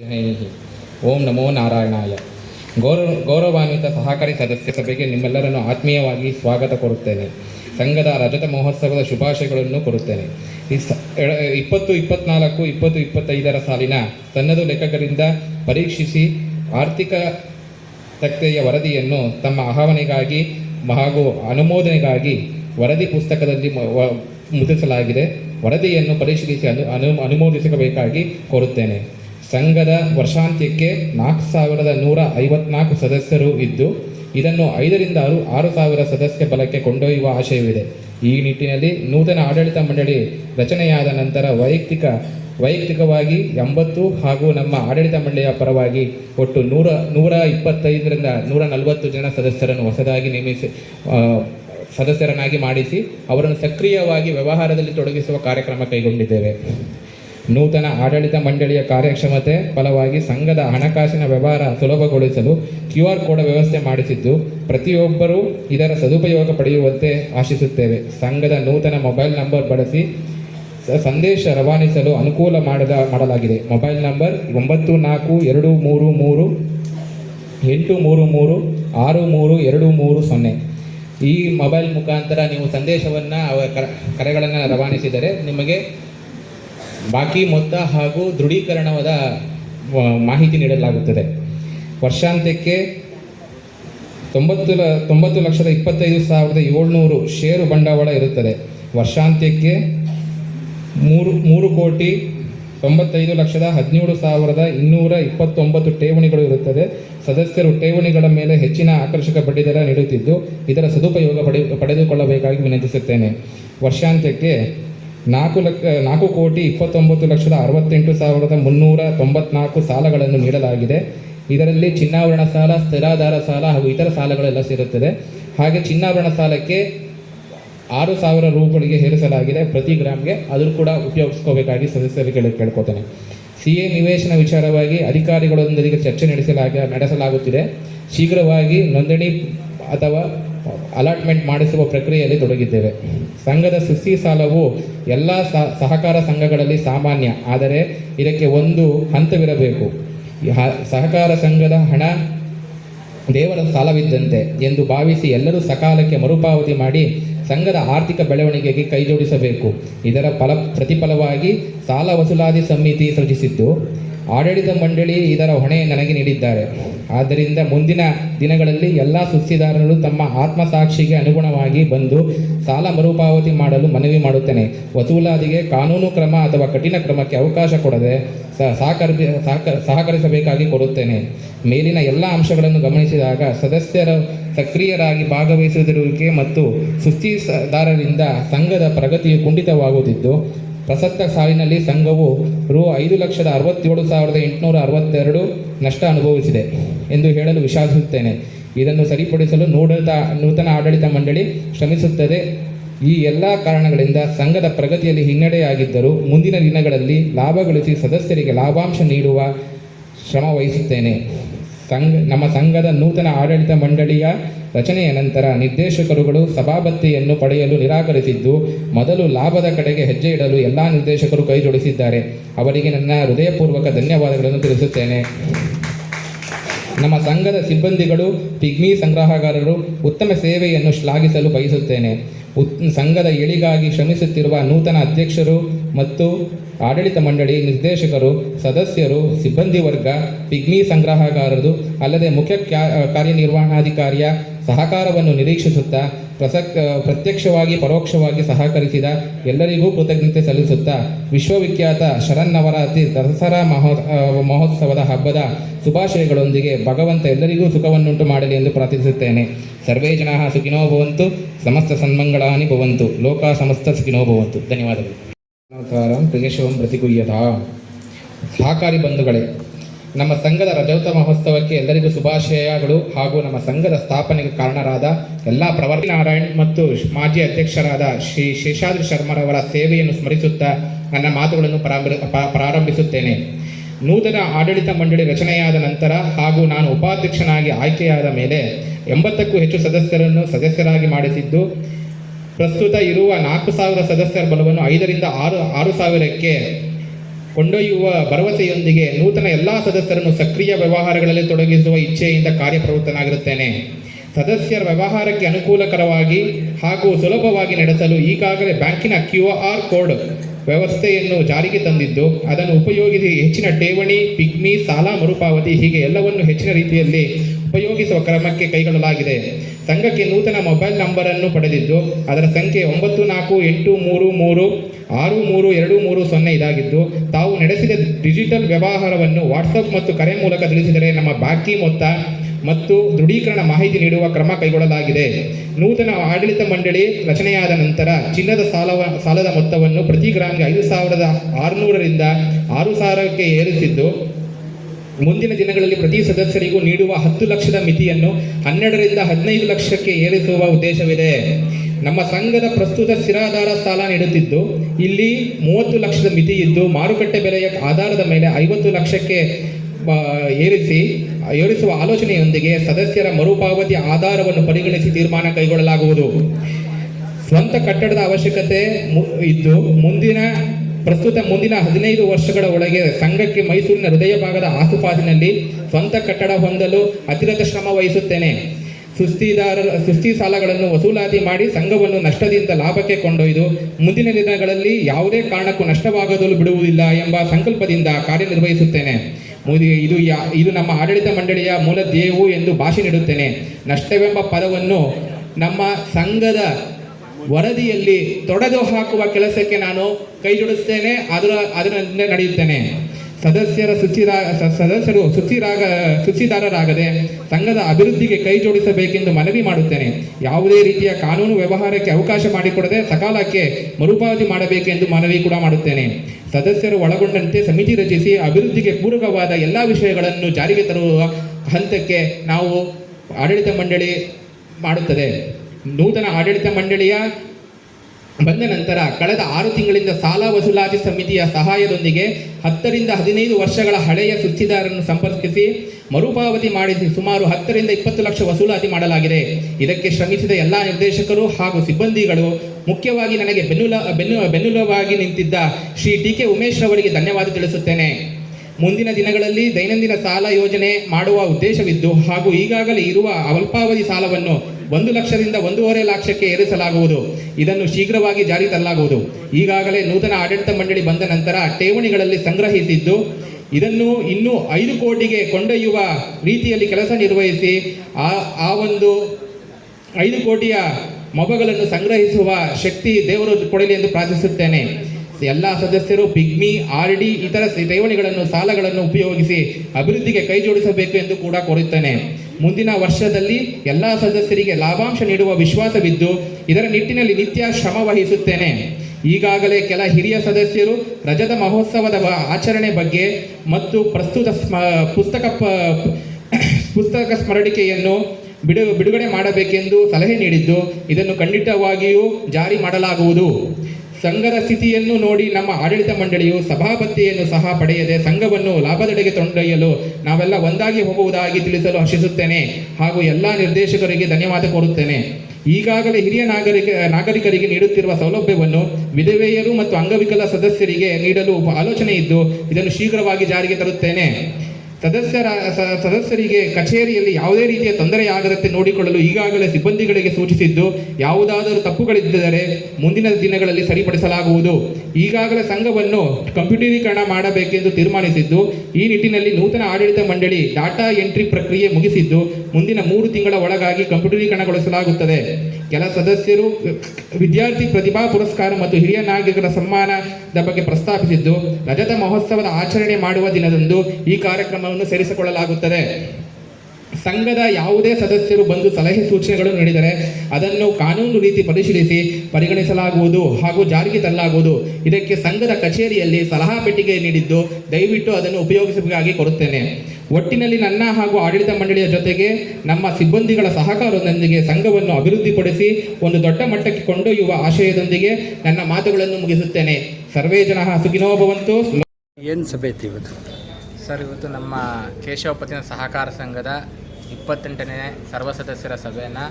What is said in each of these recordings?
ಓಂ ನಮೋ ನಾರಾಯಣಾಯ. ಗೌರವ ಗೌರವಾನ್ವಿತ ಸಹಕಾರಿ ಸದಸ್ಯ ಸಭೆಗೆ ನಿಮ್ಮೆಲ್ಲರನ್ನು ಆತ್ಮೀಯವಾಗಿ ಸ್ವಾಗತ ಕೊಡುತ್ತೇನೆ ಸಂಘದ ರಜತ ಮಹೋತ್ಸವದ ಶುಭಾಶಯಗಳನ್ನು ಕೊಡುತ್ತೇನೆ. ಇಪ್ಪತ್ತು, ಇಪ್ಪತ್ನಾಲ್ಕು, ಇಪ್ಪತ್ತು, ಇಪ್ಪತ್ತೈದರ ಸಾಲಿನ ಸನ್ನದು ಲೇಖಕರಿಂದ ಪರೀಕ್ಷಿಸಿ ಆರ್ಥಿಕ ತಕ್ತೆಯ ವರದಿಯನ್ನು ತಮ್ಮ ಆಹ್ವಾನಿಗಾಗಿ ಹಾಗೂ ಅನುಮೋದನೆಗಾಗಿ ವರದಿ ಪುಸ್ತಕದಲ್ಲಿ ಮುದ್ರಿಸಲಾಗಿದೆ. ವರದಿಯನ್ನು ಪರಿಶೀಲಿಸಿ ಅನು ಅನು, ಅನುಮೋದಿಸಬೇಕಾಗಿ ಕೋರುತ್ತೇನೆ. ಸಂಘದ ವರ್ಷಾಂತ್ಯಕ್ಕೆ ನಾಲ್ಕು ಸಾವಿರದ ನೂರ ಐವತ್ನಾಲ್ಕು ಸದಸ್ಯರು ಇದ್ದು, ಇದನ್ನು ಐದರಿಂದ ಆರು ಆರು ಸಾವಿರ ಸದಸ್ಯ ಬಲಕ್ಕೆ ಕೊಂಡೊಯ್ಯುವ ಆಶಯವಿದೆ. ಈ ನಿಟ್ಟಿನಲ್ಲಿ ನೂತನ ಆಡಳಿತ ಮಂಡಳಿ ರಚನೆಯಾದ ನಂತರ ವೈಯಕ್ತಿಕ, ವೈಯಕ್ತಿಕವಾಗಿ ಎಂಬತ್ತು ಹಾಗೂ ನಮ್ಮ ಆಡಳಿತ ಮಂಡಳಿಯ ಪರವಾಗಿ ಒಟ್ಟು ನೂರ ನೂರ ಇಪ್ಪತ್ತೈದರಿಂದ ನೂರ ನಲವತ್ತು ಜನ ಸದಸ್ಯರನ್ನು ಹೊಸದಾಗಿ ನೇಮಿಸಿ ಸದಸ್ಯರನ್ನಾಗಿ ಮಾಡಿಸಿ, ಅವರನ್ನು ಸಕ್ರಿಯವಾಗಿ ವ್ಯವಹಾರದಲ್ಲಿ ತೊಡಗಿಸುವ ಕಾರ್ಯಕ್ರಮ ಕೈಗೊಂಡಿದ್ದೇವೆ. ನೂತನ ಆಡಳಿತ ಮಂಡಳಿಯ ಕಾರ್ಯಕ್ಷಮತೆ ಫಲವಾಗಿ ಸಂಘದ ಹಣಕಾಸಿನ ವ್ಯವಹಾರ ಸುಲಭಗೊಳಿಸಲು ಕ್ಯೂ ಆರ್ ಕೋಡ್ ವ್ಯವಸ್ಥೆ ಮಾಡಿಸಿದ್ದು, ಪ್ರತಿಯೊಬ್ಬರೂ ಇದರ ಸದುಪಯೋಗ ಪಡೆಯುವಂತೆ ಆಶಿಸುತ್ತೇವೆ. ಸಂಘದ ನೂತನ ಮೊಬೈಲ್ ನಂಬರ್ ಬಳಸಿ ಸಂದೇಶ ರವಾನಿಸಲು ಅನುಕೂಲ ಮಾಡದ ಮಾಡಲಾಗಿದೆ. ಮೊಬೈಲ್ ನಂಬರ್ ಒಂಬತ್ತು ನಾಲ್ಕು ಎರಡು ಮೂರು ಮೂರು ಎಂಟು ಮೂರು ಮೂರು ಆರು ಮೂರು ಎರಡು ಮೂರು ಸೊನ್ನೆ. ಈ ಮೊಬೈಲ್ ಮುಖಾಂತರ ನೀವು ಸಂದೇಶವನ್ನು ಕರೆಗಳನ್ನು ರವಾನಿಸಿದರೆ ನಿಮಗೆ ಬಾಕಿ ಮೊತ್ತ ಹಾಗೂ ದೃಢೀಕರಣವಾದ ಮಾಹಿತಿ ನೀಡಲಾಗುತ್ತದೆ. ವರ್ಷಾಂತ್ಯಕ್ಕೆ ತೊಂಬತ್ತು ಲ, ತೊಂಬತ್ತು ಲಕ್ಷದ ಇಪ್ಪತ್ತೈದು ಸಾವಿರದ ಏಳ್ನೂರು ಷೇರು ಬಂಡವಾಳ ಇರುತ್ತದೆ. ವರ್ಷಾಂತ್ಯಕ್ಕೆ ಮೂರು ಮೂರು ಕೋಟಿ ತೊಂಬತ್ತೈದು ಲಕ್ಷದ ಹದಿನೇಳು ಸಾವಿರದ ಇನ್ನೂರ ಇಪ್ಪತ್ತೊಂಬತ್ತು ಠೇವಣಿಗಳು ಇರುತ್ತದೆ. ಸದಸ್ಯರು ಠೇವಣಿಗಳ ಮೇಲೆ ಹೆಚ್ಚಿನ ಆಕರ್ಷಕ ಬಡ್ಡಿದರ ನೀಡುತ್ತಿದ್ದು, ಇದರ ಸದುಪಯೋಗ ಪಡೆ, ಪಡೆದುಕೊಳ್ಳಬೇಕಾಗಿ ವಿನಂತಿಸುತ್ತೇನೆ. ವರ್ಷಾಂತ್ಯಕ್ಕೆ ನಾಲ್ಕು ಲಕ್ಷ, ನಾಲ್ಕು ಕೋಟಿ ಇಪ್ಪತ್ತೊಂಬತ್ತು ಲಕ್ಷದ ಅರವತ್ತೆಂಟು ಸಾವಿರದ ಮುನ್ನೂರ ತೊಂಬತ್ನಾಲ್ಕು ಸಾಲಗಳನ್ನು ನೀಡಲಾಗಿದೆ. ಇದರಲ್ಲಿ ಚಿನ್ನಾಭರಣ ಸಾಲ, ಸ್ಥಿರಾಧಾರ ಸಾಲ ಹಾಗೂ ಇತರ ಸಾಲಗಳೆಲ್ಲ ಸೇರುತ್ತದೆ. ಹಾಗೆ ಚಿನ್ನಾಭರಣ ಸಾಲಕ್ಕೆ ಆರು ಸಾವಿರ ರೂಗಳಿಗೆ ಹೇರಿಸಲಾಗಿದೆ. ಪ್ರತಿ ಗ್ರಾಮ್ಗೆ ಅದನ್ನು ಕೂಡ ಉಪಯೋಗಿಸ್ಕೋಬೇಕಾಗಿ ಕೇಳಿ, ಕೇಳ್ಕೊತೇನೆ. ಸಿ ಎ ನಿವೇಶನ ವಿಚಾರವಾಗಿ ಅಧಿಕಾರಿಗಳೊಂದಿಗೆ ಚರ್ಚೆ ನಡೆಸಲಾಗ, ನಡೆಸಲಾಗುತ್ತಿದೆ. ಶೀಘ್ರವಾಗಿ ನೋಂದಣಿ ಅಥವಾ ಅಲಾಟ್ಮೆಂಟ್ ಮಾಡಿಸುವ ಪ್ರಕ್ರಿಯೆಯಲ್ಲಿ ತೊಡಗಿದ್ದೇವೆ. ಸಂಘದ ಸುಸ್ತಿ ಸಾಲವು ಎಲ್ಲ ಸಹಕಾರ ಸಂಘಗಳಲ್ಲಿ ಸಾಮಾನ್ಯ. ಆದರೆ ಇದಕ್ಕೆ ಒಂದು ಹಂತವಿರಬೇಕು. ಸಹಕಾರ ಸಂಘದ ಹಣ ದೇವರ ಸಾಲವಿದ್ದಂತೆ ಎಂದು ಭಾವಿಸಿ ಎಲ್ಲರೂ ಸಕಾಲಕ್ಕೆ ಮರುಪಾವತಿ ಮಾಡಿ ಸಂಘದ ಆರ್ಥಿಕ ಬೆಳವಣಿಗೆಗೆ ಕೈಜೋಡಿಸಬೇಕು. ಇದರ ಫಲ, ಪ್ರತಿಫಲವಾಗಿ ಸಾಲ ವಸೂಲಾತಿ ಸಮಿತಿ ಸೃಜಿಸಿದ್ದು ಆಡಳಿತ ಮಂಡಳಿ ಇದರ ಹೊಣೆ ನನಗೆ ನೀಡಿದ್ದಾರೆ. ಆದ್ದರಿಂದ ಮುಂದಿನ ದಿನಗಳಲ್ಲಿ ಎಲ್ಲ ಸುಸ್ತಿದಾರರು ತಮ್ಮ ಆತ್ಮಸಾಕ್ಷಿಗೆ ಅನುಗುಣವಾಗಿ ಬಂದು ಸಾಲ ಮರುಪಾವತಿ ಮಾಡಲು ಮನವಿ ಮಾಡುತ್ತೇನೆ. ವಸೂಲಾದಿಗೆ ಕಾನೂನು ಕ್ರಮ ಅಥವಾ ಕಠಿಣ ಕ್ರಮಕ್ಕೆ ಅವಕಾಶ ಕೊಡದೆ ಸಹಕರಿಸಬೇಕಾಗಿ ಕೋರುತ್ತೇನೆ ಮೇಲಿನ ಎಲ್ಲ ಅಂಶಗಳನ್ನು ಗಮನಿಸಿದಾಗ ಸದಸ್ಯರ ಸಕ್ರಿಯರಾಗಿ ಭಾಗವಹಿಸುತ್ತಿರುವಿಕೆ ಮತ್ತು ಸುಸ್ತಿದಾರರಿಂದ ಸಂಘದ ಪ್ರಗತಿಯು ಕುಂಠಿತವಾಗುತ್ತಿದ್ದು ಪ್ರಸಕ್ತ ಸಾಲಿನಲ್ಲಿ ಸಂಘವು ರು ಐದು ಲಕ್ಷದ ಅರವತ್ತೇಳು ಸಾವಿರದ ಎಂಟುನೂರ ಅರವತ್ತೆರಡು ನಷ್ಟ ಅನುಭವಿಸಿದೆ ಎಂದು ಹೇಳಲು ವಿಷಾದಿಸುತ್ತೇನೆ. ಇದನ್ನು ಸರಿಪಡಿಸಲು ನೂಡತ, ನೂತನ ಆಡಳಿತ ಮಂಡಳಿ ಶ್ರಮಿಸುತ್ತದೆ. ಈ ಎಲ್ಲ ಕಾರಣಗಳಿಂದ ಸಂಘದ ಪ್ರಗತಿಯಲ್ಲಿ ಹಿನ್ನಡೆಯಾಗಿದ್ದರೂ ಮುಂದಿನ ದಿನಗಳಲ್ಲಿ ಲಾಭ ಗಳಿಸಿ ಸದಸ್ಯರಿಗೆ ಲಾಭಾಂಶ ನೀಡುವ ಶ್ರಮ ವಹಿಸುತ್ತೇನೆ. ಸಂಘ, ನಮ್ಮ ಸಂಘದ ನೂತನ ಆಡಳಿತ ಮಂಡಳಿಯ ರಚನೆಯ ನಂತರ ನಿರ್ದೇಶಕರುಗಳು ಸಭಾಪತಿಯನ್ನು ಪಡೆಯಲು ನಿರಾಕರಿಸಿದ್ದು, ಮೊದಲು ಲಾಭದ ಕಡೆಗೆ ಹೆಜ್ಜೆ ಇಡಲು ಎಲ್ಲ ನಿರ್ದೇಶಕರು ಕೈ ಜೋಡಿಸಿದ್ದಾರೆ. ಅವರಿಗೆ ನನ್ನ ಹೃದಯಪೂರ್ವಕ ಧನ್ಯವಾದಗಳನ್ನು ತಿಳಿಸುತ್ತೇನೆ. ನಮ್ಮ ಸಂಘದ ಸಿಬ್ಬಂದಿಗಳು, ಪಿಗ್ಮಿ ಸಂಗ್ರಹಗಾರರು ಉತ್ತಮ ಸೇವೆಯನ್ನು ಶ್ಲಾಘಿಸಲು ಬಯಸುತ್ತೇನೆ. ಉತ್, ಸಂಘದ ಏಳಿಗಾಗಿ ಶ್ರಮಿಸುತ್ತಿರುವ ನೂತನ ಅಧ್ಯಕ್ಷರು ಮತ್ತು ಆಡಳಿತ ಮಂಡಳಿ ನಿರ್ದೇಶಕರು, ಸದಸ್ಯರು, ಸಿಬ್ಬಂದಿ ವರ್ಗ, ಪಿಗ್ಮಿ ಸಂಗ್ರಹಗಾರರು ಅಲ್ಲದೆ ಮುಖ್ಯ ಕಾರ್ಯನಿರ್ವಹಣಾಧಿಕಾರಿಯ ಸಹಕಾರವನ್ನು ನಿರೀಕ್ಷಿಸುತ್ತಾ ಪ್ರಸಕ್ ಪ್ರತ್ಯಕ್ಷವಾಗಿ, ಪರೋಕ್ಷವಾಗಿ ಸಹಕರಿಸಿದ ಎಲ್ಲರಿಗೂ ಕೃತಜ್ಞತೆ ಸಲ್ಲಿಸುತ್ತಾ ವಿಶ್ವವಿಖ್ಯಾತ ಶರನ್ನವರಾತ್ರಿ ದಸರಾ ಮಹೋ ಮಹೋತ್ಸವದ ಹಬ್ಬದ ಶುಭಾಶಯಗಳೊಂದಿಗೆ ಭಗವಂತ ಎಲ್ಲರಿಗೂ ಸುಖವನ್ನುಂಟು ಮಾಡಲಿ ಎಂದು ಪ್ರಾರ್ಥಿಸುತ್ತೇನೆ. ಸರ್ವೇ ಜನಾ ಸುಖಿನೋ ಭವಂತು, ಸಮಸ್ತ ಸನ್ಮಂಗಳಾನಿ ಭವಂತು, ಲೋಕ ಸಮಸ್ತ ಸುಖಿನೋ ಭವಂತು. ಧನ್ಯವಾದಗಳು. ನಮಸ್ಕಾರಂ ಪ್ರತಿ ಪ್ರತಿಗುಯ್ಯತ ಸಹಕಾರಿ ಬಂಧುಗಳೇ, ನಮ್ಮ ಸಂಘದ ರಜೌತ ಮಹೋತ್ಸವಕ್ಕೆ ಎಲ್ಲರಿಗೂ ಶುಭಾಶಯಗಳು ಹಾಗೂ ನಮ್ಮ ಸಂಘದ ಸ್ಥಾಪನೆಗೆ ಕಾರಣರಾದ ಎಲ್ಲ ಪ್ರವರ್ತಿ ನಾರಾಯಣ್ ಮತ್ತು ಮಾಜಿ ಅಧ್ಯಕ್ಷರಾದ ಶ್ರೀ ಶೇಷಾದ್ರಿ ಶರ್ಮರವರ ಸೇವೆಯನ್ನು ಸ್ಮರಿಸುತ್ತಾ ನನ್ನ ಮಾತುಗಳನ್ನು ಪ್ರಾರಂಭಿಸುತ್ತೇನೆ. ನೂತನ ಆಡಳಿತ ಮಂಡಳಿ ರಚನೆಯಾದ ನಂತರ ಹಾಗೂ ನಾನು ಉಪಾಧ್ಯಕ್ಷನಾಗಿ ಆಯ್ಕೆಯಾದ ಮೇಲೆ ಎಂಬತ್ತಕ್ಕೂ ಹೆಚ್ಚು ಸದಸ್ಯರನ್ನು ಸದಸ್ಯರಾಗಿ ಮಾಡಿಸಿದ್ದು ಪ್ರಸ್ತುತ ಇರುವ ನಾಲ್ಕು ಸಾವಿರ ಸದಸ್ಯರ ಬಲವನ್ನು ಐದರಿಂದ ಆರು ಆರು ಸಾವಿರಕ್ಕೆ ಕೊಂಡೊಯ್ಯುವ ಭರವಸೆಯೊಂದಿಗೆ ನೂತನ ಎಲ್ಲ ಸದಸ್ಯರನ್ನು ಸಕ್ರಿಯ ವ್ಯವಹಾರಗಳಲ್ಲಿ ತೊಡಗಿಸುವ ಇಚ್ಛೆಯಿಂದ ಕಾರ್ಯಪ್ರವೃತ್ತನಾಗಿರುತ್ತೇನೆ. ಸದಸ್ಯರ ವ್ಯವಹಾರಕ್ಕೆ ಅನುಕೂಲಕರವಾಗಿ ಹಾಗೂ ಸುಲಭವಾಗಿ ನಡೆಸಲು ಈಗಾಗಲೇ ಬ್ಯಾಂಕಿನ ಕ್ಯೂ ಆರ್ ಕೋಡ್ ವ್ಯವಸ್ಥೆಯನ್ನು ಜಾರಿಗೆ ತಂದಿದ್ದು, ಅದನ್ನು ಉಪಯೋಗಿಸಿ ಹೆಚ್ಚಿನ ಠೇವಣಿ, ಪಿಗ್ಮಿ, ಸಾಲ ಮರುಪಾವತಿ ಹೀಗೆ ಎಲ್ಲವನ್ನು ಹೆಚ್ಚಿನ ರೀತಿಯಲ್ಲಿ ಉಪಯೋಗಿಸುವ ಕ್ರಮಕ್ಕೆ ಕೈಗೊಳ್ಳಲಾಗಿದೆ. ಸಂಘಕ್ಕೆ ನೂತನ ಮೊಬೈಲ್ ನಂಬರನ್ನು ಪಡೆದಿದ್ದು, ಅದರ ಸಂಖ್ಯೆ ಒಂಬತ್ತು ನಾಲ್ಕು ಎಂಟು ಮೂರು ಮೂರು ಆರು ಮೂರು ಎರಡು ಮೂರು ಸೊನ್ನೆ ಇದಾಗಿದ್ದು, ತಾವು ನಡೆಸಿದ ಡಿಜಿಟಲ್ ವ್ಯವಹಾರವನ್ನು ವಾಟ್ಸಪ್ ಮತ್ತು ಕರೆ ಮೂಲಕ ತಿಳಿಸಿದರೆ ನಮ್ಮ ಬಾಕಿ ಮೊತ್ತ ಮತ್ತು ದೃಢೀಕರಣ ಮಾಹಿತಿ ನೀಡುವ ಕ್ರಮ ಕೈಗೊಳ್ಳಲಾಗಿದೆ. ನೂತನ ಆಡಳಿತ ಮಂಡಳಿ ರಚನೆಯಾದ ನಂತರ ಚಿನ್ನದ ಸಾಲ ಸಾಲದ ಮೊತ್ತವನ್ನು ಪ್ರತಿ ಗ್ರಾಮ್ಗೆ ಐದು ಸಾವಿರದ ಆರುನೂರರಿಂದ ಆರು ಸಾವಿರಕ್ಕೆ ಏರಿಸಿದ್ದು ಮುಂದಿನ ದಿನಗಳಲ್ಲಿ ಪ್ರತಿ ಸದಸ್ಯರಿಗೂ ನೀಡುವ ಹತ್ತು ಲಕ್ಷದ ಮಿತಿಯನ್ನು ಹನ್ನೆರಡರಿಂದ ಹದಿನೈದು ಲಕ್ಷಕ್ಕೆ ಏರಿಸುವ ಉದ್ದೇಶವಿದೆ. ನಮ್ಮ ಸಂಘದ ಪ್ರಸ್ತುತ ಸ್ಥಿರಾಧಾರ ಸಾಲ ನೀಡುತ್ತಿದ್ದು, ಇಲ್ಲಿ ಮೂವತ್ತು ಲಕ್ಷದ ಮಿತಿ ಇದ್ದು, ಮಾರುಕಟ್ಟೆ ಬೆಲೆಯ ಆಧಾರದ ಮೇಲೆ ಐವತ್ತು ಲಕ್ಷಕ್ಕೆ ಏರಿಸಿ, ಏರಿಸುವ ಆಲೋಚನೆಯೊಂದಿಗೆ ಸದಸ್ಯರ ಮರುಪಾವತಿ ಆಧಾರವನ್ನು ಪರಿಗಣಿಸಿ ತೀರ್ಮಾನ ಕೈಗೊಳ್ಳಲಾಗುವುದು. ಸ್ವಂತ ಕಟ್ಟಡದ ಅವಶ್ಯಕತೆ ಇದ್ದು, ಮುಂದಿನ ಪ್ರಸ್ತುತ ಮುಂದಿನ ಹದಿನೈದು ವರ್ಷಗಳ ಒಳಗೆ ಸಂಘಕ್ಕೆ ಮೈಸೂರಿನ ಹೃದಯ ಭಾಗದ ಆಸುಪಾಸಿನಲ್ಲಿ ಸ್ವಂತ ಕಟ್ಟಡ ಹೊಂದಲು ಅತಿರಥ ಶ್ರಮ ವಹಿಸುತ್ತೇನೆ. ಸುಸ್ತಿದಾರ ಸುಸ್ತಿ ಸಾಲಗಳನ್ನು ವಸೂಲಾತಿ ಮಾಡಿ ಸಂಘವನ್ನು ನಷ್ಟದಿಂದ ಲಾಭಕ್ಕೆ ಕೊಂಡೊಯ್ದು ಮುಂದಿನ ದಿನಗಳಲ್ಲಿ ಯಾವುದೇ ಕಾರಣಕ್ಕೂ ನಷ್ಟವಾಗದಲು ಬಿಡುವುದಿಲ್ಲ ಎಂಬ ಸಂಕಲ್ಪದಿಂದ ಕಾರ್ಯನಿರ್ವಹಿಸುತ್ತೇನೆ. ಇದು ಯಾ, ಇದು ನಮ್ಮ ಆಡಳಿತ ಮಂಡಳಿಯ ಮೂಲ ಧ್ಯೇಯವು ಎಂದು ಭಾಷೆ ನೀಡುತ್ತೇನೆ. ನಷ್ಟವೆಂಬ ಪದವನ್ನು ನಮ್ಮ ಸಂಘದ ವರದಿಯಲ್ಲಿ ತೊಡೆದು ಹಾಕುವ ಕೆಲಸಕ್ಕೆ ನಾನು ಕೈ ಜೋಡಿಸ್ತೇನೆ, ಅದರ, ಅದರಿಂದ ನಡೆಯುತ್ತೇನೆ. ಸದಸ್ಯರ ಶುಚಿರಾಗ ಸದಸ್ಯರು ಶುಚಿರಾಗ ಶುಚಿದಾರರಾಗದೆ ಸಂಘದ ಅಭಿವೃದ್ಧಿಗೆ ಕೈ ಜೋಡಿಸಬೇಕೆಂದು ಮನವಿ ಮಾಡುತ್ತೇನೆ. ಯಾವುದೇ ರೀತಿಯ ಕಾನೂನು ವ್ಯವಹಾರಕ್ಕೆ ಅವಕಾಶ ಮಾಡಿಕೊಡದೆ ಸಕಾಲಕ್ಕೆ ಮರುಪಾವತಿ ಮಾಡಬೇಕೆಂದು ಮನವಿ ಕೂಡ ಮಾಡುತ್ತೇನೆ. ಸದಸ್ಯರು ಒಳಗೊಂಡಂತೆ ಸಮಿತಿ ರಚಿಸಿ ಅಭಿವೃದ್ಧಿಗೆ ಪೂರಕವಾದ ಎಲ್ಲ ವಿಷಯಗಳನ್ನು ಜಾರಿಗೆ ತರುವ ಹಂತಕ್ಕೆ ನಾವು ಆಡಳಿತ ಮಂಡಳಿ ಮಾಡುತ್ತದೆ. ನೂತನ ಆಡಳಿತ ಮಂಡಳಿಯ ಬಂದ ನಂತರ ಕಳೆದ ಆರು ತಿಂಗಳಿಂದ ಸಾಲ ವಸೂಲಾತಿ ಸಮಿತಿಯ ಸಹಾಯದೊಂದಿಗೆ ಹತ್ತರಿಂದ ಹದಿನೈದು ವರ್ಷಗಳ ಹಳೆಯ ಸುತ್ತಿದಾರರನ್ನು ಸಂಪರ್ಕಿಸಿ ಮರುಪಾವತಿ ಮಾಡಿಸಿ ಸುಮಾರು ಹತ್ತರಿಂದ ಇಪ್ಪತ್ತು ಲಕ್ಷ ವಸೂಲಾತಿ ಮಾಡಲಾಗಿದೆ. ಇದಕ್ಕೆ ಶ್ರಮಿಸಿದ ಎಲ್ಲ ನಿರ್ದೇಶಕರು ಹಾಗೂ ಸಿಬ್ಬಂದಿಗಳು ಮುಖ್ಯವಾಗಿ ನನಗೆ ಬೆನ್ನುಲ, ಬೆನ್ನು, ಬೆನ್ನುಲವಾಗಿ ನಿಂತಿದ್ದ ಶ್ರೀ ಟಿ ಕೆ ಉಮೇಶ್ ಅವರಿಗೆ ಧನ್ಯವಾದ ತಿಳಿಸುತ್ತೇನೆ. ಮುಂದಿನ ದಿನಗಳಲ್ಲಿ ದೈನಂದಿನ ಸಾಲ ಯೋಜನೆ ಮಾಡುವ ಉದ್ದೇಶವಿದ್ದು ಹಾಗೂ ಈಗಾಗಲೇ ಇರುವ ಅಲ್ಪಾವಧಿ ಸಾಲವನ್ನು ಒಂದು ಲಕ್ಷದಿಂದ ಒಂದೂವರೆ ಲಕ್ಷಕ್ಕೆ ಏರಿಸಲಾಗುವುದು. ಇದನ್ನು ಶೀಘ್ರವಾಗಿ ಜಾರಿ ತರಲಾಗುವುದು. ಈಗಾಗಲೇ ನೂತನ ಆಡಳಿತ ಮಂಡಳಿ ಬಂದ ನಂತರ ಠೇವಣಿಗಳಲ್ಲಿ ಸಂಗ್ರಹಿಸಿದ್ದು, ಇದನ್ನು ಇನ್ನೂ ಐದು ಕೋಟಿಗೆ ಕೊಂಡೊಯ್ಯುವ ರೀತಿಯಲ್ಲಿ ಕೆಲಸ ನಿರ್ವಹಿಸಿ, ಆ ಆ ಒಂದು ಐದು ಕೋಟಿಯ ಮೊಬಗಳನ್ನು ಸಂಗ್ರಹಿಸುವ ಶಕ್ತಿ ದೇವರು ಕೊಡಲಿ ಎಂದು ಪ್ರಾರ್ಥಿಸುತ್ತೇನೆ. ಎಲ್ಲ ಸದಸ್ಯರು ಪಿಗ್ಮಿ ಆರ್ ಡಿ, ಇತರ ಠೇವಣಿಗಳನ್ನು, ಸಾಲಗಳನ್ನು ಉಪಯೋಗಿಸಿ ಅಭಿವೃದ್ಧಿಗೆ ಕೈ ಜೋಡಿಸಬೇಕು ಎಂದು ಕೂಡ ಕೋರುತ್ತೇನೆ. ಮುಂದಿನ ವರ್ಷದಲ್ಲಿ ಎಲ್ಲ ಸದಸ್ಯರಿಗೆ ಲಾಭಾಂಶ ನೀಡುವ ವಿಶ್ವಾಸವಿದ್ದು, ಇದರ ನಿಟ್ಟಿನಲ್ಲಿ ನಿತ್ಯ ಶ್ರಮ ವಹಿಸುತ್ತೇನೆ. ಈಗಾಗಲೇ ಕೆಲ ಹಿರಿಯ ಸದಸ್ಯರು ರಜತ ಮಹೋತ್ಸವದ ಆಚರಣೆ ಬಗ್ಗೆ ಮತ್ತು ಪ್ರಸ್ತುತ ಸ್ಮ, ಪುಸ್ತಕ ಪುಸ್ತಕ ಸ್ಮರಣಿಕೆಯನ್ನು ಬಿಡು, ಬಿಡುಗಡೆ ಮಾಡಬೇಕೆಂದು ಸಲಹೆ ನೀಡಿದ್ದು, ಇದನ್ನು ಖಂಡಿತವಾಗಿಯೂ ಜಾರಿ ಮಾಡಲಾಗುವುದು. ಸಂಘದ ಸ್ಥಿತಿಯನ್ನು ನೋಡಿ ನಮ್ಮ ಆಡಳಿತ ಮಂಡಳಿಯು ಸಭಾಪತಿಯನ್ನು ಸಹ ಪಡೆಯದೆ ಸಂಘವನ್ನು ಲಾಭದೆಡೆಗೆ ತೊಂಡೊಯ್ಯಲು ನಾವೆಲ್ಲ ಒಂದಾಗಿ ಹೋಗುವುದಾಗಿ ತಿಳಿಸಲು ಹರ್ಷಿಸುತ್ತೇನೆ ಹಾಗೂ ಎಲ್ಲ ನಿರ್ದೇಶಕರಿಗೆ ಧನ್ಯವಾದ ಕೋರುತ್ತೇನೆ. ಈಗಾಗಲೇ ಹಿರಿಯ ನಾಗರಿಕ, ನಾಗರಿಕರಿಗೆ ನೀಡುತ್ತಿರುವ ಸೌಲಭ್ಯವನ್ನು ವಿಧವೆಯರು ಮತ್ತು ಅಂಗವಿಕಲ ಸದಸ್ಯರಿಗೆ ನೀಡಲು ಆಲೋಚನೆ ಇದ್ದು ಇದನ್ನು ಶೀಘ್ರವಾಗಿ ಜಾರಿಗೆ ತರುತ್ತೇನೆ. ಸದಸ್ಯರ ಸದಸ್ಯರಿಗೆ ಕಚೇರಿಯಲ್ಲಿ ಯಾವುದೇ ರೀತಿಯ ತೊಂದರೆಯಾಗದಂತೆ ನೋಡಿಕೊಳ್ಳಲು ಈಗಾಗಲೇ ಸಿಬ್ಬಂದಿಗಳಿಗೆ ಸೂಚಿಸಿದ್ದು, ಯಾವುದಾದರೂ ತಪ್ಪುಗಳಿದ್ದರೆ ಮುಂದಿನ ದಿನಗಳಲ್ಲಿ ಸರಿಪಡಿಸಲಾಗುವುದು. ಈಗಾಗಲೇ ಸಂಘವನ್ನು ಕಂಪ್ಯೂಟರೀಕರಣ ಮಾಡಬೇಕೆಂದು ತೀರ್ಮಾನಿಸಿದ್ದು, ಈ ನಿಟ್ಟಿನಲ್ಲಿ ನೂತನ ಆಡಳಿತ ಮಂಡಳಿ ಡಾಟಾ ಎಂಟ್ರಿ ಪ್ರಕ್ರಿಯೆ ಮುಗಿಸಿದ್ದು, ಮುಂದಿನ ಮೂರು ತಿಂಗಳ ಒಳಗಾಗಿ ಕಂಪ್ಯೂಟರೀಕರಣಗೊಳಿಸಲಾಗುತ್ತದೆ. ಕೆಲ ಸದಸ್ಯರು ವಿದ್ಯಾರ್ಥಿ ಪ್ರತಿಭಾ ಪುರಸ್ಕಾರ ಮತ್ತು ಹಿರಿಯ ನಾಗರಿಕರ ಸನ್ಮಾನದ ಬಗ್ಗೆ ಪ್ರಸ್ತಾಪಿಸಿದ್ದು, ರಜತ ಮಹೋತ್ಸವದ ಆಚರಣೆ ಮಾಡುವ ದಿನದಂದು ಈ ಕಾರ್ಯಕ್ರಮವನ್ನು ಸೇರಿಸಿಕೊಳ್ಳಲಾಗುತ್ತದೆ. ಸಂಘದ ಯಾವುದೇ ಸದಸ್ಯರು ಬಂದು ಸಲಹೆ ಸೂಚನೆಗಳನ್ನು ನೀಡಿದರೆ ಅದನ್ನು ಕಾನೂನು ರೀತಿ ಪರಿಶೀಲಿಸಿ ಪರಿಗಣಿಸಲಾಗುವುದು ಹಾಗೂ ಜಾರಿಗೆ ತರಲಾಗುವುದು. ಇದಕ್ಕೆ ಸಂಘದ ಕಚೇರಿಯಲ್ಲಿ ಸಲಹಾ ಪೆಟ್ಟಿಗೆ ನೀಡಿದ್ದು ದಯವಿಟ್ಟು ಅದನ್ನು ಉಪಯೋಗಿಸಬೇಕಾಗಿ ಕೊಡುತ್ತೇನೆ ಒಟ್ಟಿನಲ್ಲಿ ನನ್ನ ಹಾಗೂ ಆಡಳಿತ ಮಂಡಳಿಯ ಜೊತೆಗೆ ನಮ್ಮ ಸಿಬ್ಬಂದಿಗಳ ಸಹಕಾರದೊಂದಿಗೆ ಸಂಘವನ್ನು ಅಭಿವೃದ್ಧಿಪಡಿಸಿ ಒಂದು ದೊಡ್ಡ ಮಟ್ಟಕ್ಕೆ ಕೊಂಡೊಯ್ಯುವ ಆಶಯದೊಂದಿಗೆ ನನ್ನ ಮಾತುಗಳನ್ನು ಮುಗಿಸುತ್ತೇನೆ. ಸರ್ವೇ ಜನ ಸುಖಿನೋ ಭವಂತು. ಏನು ಸಭೆ ಇವತ್ತು? ಸರ್ ಇವತ್ತು ನಮ್ಮ ಕೇಶವಪತಿನ ಸಹಕಾರ ಸಂಘದ ಇಪ್ಪತ್ತೆಂಟನೇ ಸರ್ವ ಸದಸ್ಯರ ಸಭೆಯನ್ನು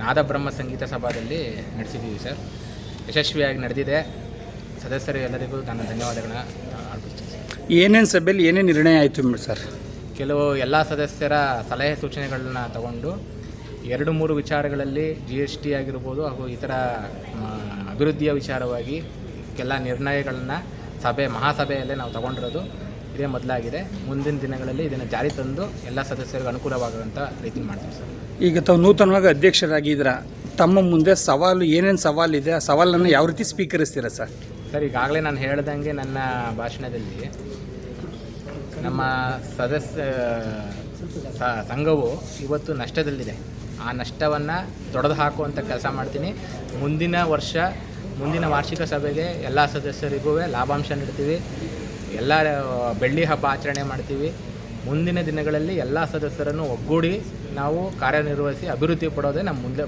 ನಾದಬ್ರಹ್ಮ ಸಂಗೀತ ಸಭಾದಲ್ಲಿ ನಡೆಸಿದ್ದೀವಿ ಸರ್. ಯಶಸ್ವಿಯಾಗಿ ನಡೆದಿದೆ. ಸದಸ್ಯರು ಎಲ್ಲರಿಗೂ ನನ್ನ ಧನ್ಯವಾದಗಳನ್ನ ಅರ್ಪಿಸ್ತೀನಿ ಏನೇನು ಸಭೆಯಲ್ಲಿ ಏನೇನು ನಿರ್ಣಯ ಆಯಿತು ಸರ್? ಕೆಲವು ಎಲ್ಲ ಸದಸ್ಯರ ಸಲಹೆ ಸೂಚನೆಗಳನ್ನ ತಗೊಂಡು ಎರಡು ಮೂರು ವಿಚಾರಗಳಲ್ಲಿ ಜಿ ಎಸ್ ಟಿ ಆಗಿರ್ಬೋದು ಹಾಗೂ ಇತರ ಅಭಿವೃದ್ಧಿಯ ವಿಚಾರವಾಗಿ ಕೆಲ ನಿರ್ಣಯಗಳನ್ನು ಸಭೆ ಮಹಾಸಭೆಯಲ್ಲೇ ನಾವು ತಗೊಂಡಿರೋದು. ಇದೇ ಮೊದಲಾಗಿದೆ. ಮುಂದಿನ ದಿನಗಳಲ್ಲಿ ಇದನ್ನು ಜಾರಿ ತಂದು ಎಲ್ಲ ಸದಸ್ಯರಿಗೂ ಅನುಕೂಲವಾಗುವಂಥ ರೀತಿ ಮಾಡ್ತೀವಿ ಸರ್. ಈಗ ತಾವು ನೂತನವಾಗಿ ಅಧ್ಯಕ್ಷರಾಗಿದ್ದೀರಾ? ತಮ್ಮ ಮುಂದೆ ಸವಾಲು ಏನೇನು ಇದೆ ಆ ಸವಾಲನ್ನು ಯಾವ ರೀತಿ ಸ್ವೀಕರಿಸ್ತೀರಾ ಸರ್? ಸರ್ ಈಗಾಗಲೇ ನಾನು ಹೇಳ್ದಂಗೆ ನನ್ನ ಭಾಷಣದಲ್ಲಿ ನಮ್ಮ ಸದಸ್ಯ ಸ- ಸಂಘವು ಇವತ್ತು ನಷ್ಟದಲ್ಲಿದೆ. ಆ ನಷ್ಟವನ್ನು ತೊಡೆದು ಹಾಕುವಂಥ ಕೆಲಸ ಮಾಡ್ತೀನಿ. ಮುಂದಿನ ವರ್ಷ ಮುಂದಿನ ವಾರ್ಷಿಕ ಸಭೆಗೆ ಎಲ್ಲ ಸದಸ್ಯರಿಗೂ ಲಾಭಾಂಶ ನೀಡ್ತೀವಿ. ಎಲ್ಲ ಬೆಳ್ಳಿ ಹಬ್ಬ ಆಚರಣೆ ಮಾಡ್ತೀವಿ. ಮುಂದಿನ ದಿನಗಳಲ್ಲಿ ಎಲ್ಲ ಸದಸ್ಯರನ್ನು ಒಗ್ಗೂಡಿ ನಾವು ಕಾರ್ಯನಿರ್ವಹಿಸಿ ಅಭಿವೃದ್ಧಿ ಪಡೋದೇ ನಮ್ಮ ಮುಂದೆ